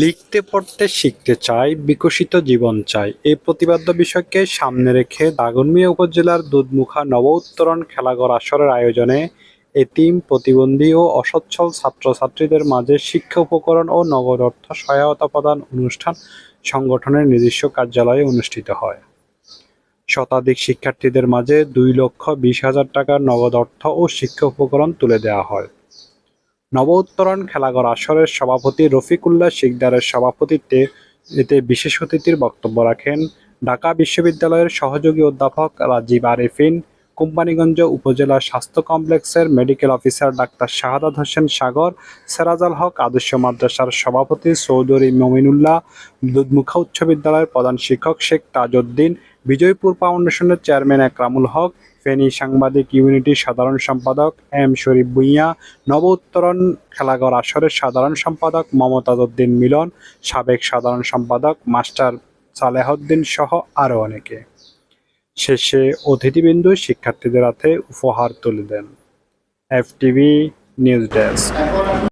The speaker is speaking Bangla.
লিখতে, পড়তে, শিখতে চাই, বিকশিত জীবন চাই। এই প্রতিবাদ্য বিষয়কে সামনে রেখে দাগনমিয়া উপজেলার দুধমুখা নব উত্তরণ খেলাঘর আসরের আয়োজনে এতিম, প্রতিবন্ধী ও অসচ্ছল ছাত্রছাত্রীদের মাঝে শিক্ষা উপকরণ ও নগদ অর্থ সহায়তা প্রদান অনুষ্ঠান সংগঠনের নিজস্ব কার্যালয়ে অনুষ্ঠিত হয়। শতাধিক শিক্ষার্থীদের মাঝে দুই লক্ষ বিশ হাজার টাকার নগদ অর্থ ও শিক্ষা উপকরণ তুলে দেওয়া হয়। নব উত্তরণ খেলাঘর আসরের সভাপতি রফিকুল্লাহ শিকদারের সভাপতিত্বে এতে বিশেষ অতিথির বক্তব্য রাখেন ঢাকা বিশ্ববিদ্যালয়ের সহযোগী অধ্যাপক রাজীব আরেফিন কোম্পানীগঞ্জ উপজেলা স্বাস্থ্য কমপ্লেক্সের medical officer doctor Shahadat Hossain Sagar, Serajal Haque, আদর্শ মাদ্রাসার সভাপতি চৌধুরী মমিনুল্লাহ, দুধমুখা উচ্চ বিদ্যালয়ের প্রধান শিক্ষক শেখ তাজউদ্দিন, বিজয়পুর ফাউন্ডেশনের চেয়ারম্যান একরামুল হক, ফেনী সাংবাদিক ইউনিটির সাধারণ সম্পাদক এম শরীফ ভুঁইয়া, নব উত্তরণ খেলাঘর আসরের সাধারণ সম্পাদক মমতাজ উদ্দিন মিলন, সাবেক সাধারণ সম্পাদক মাস্টার সালেহউদ্দিন সহ আরও অনেকে। শেষে অতিথিবৃন্দ শিক্ষার্থীদের হাতে উপহার তুলে দেন। FTV news desk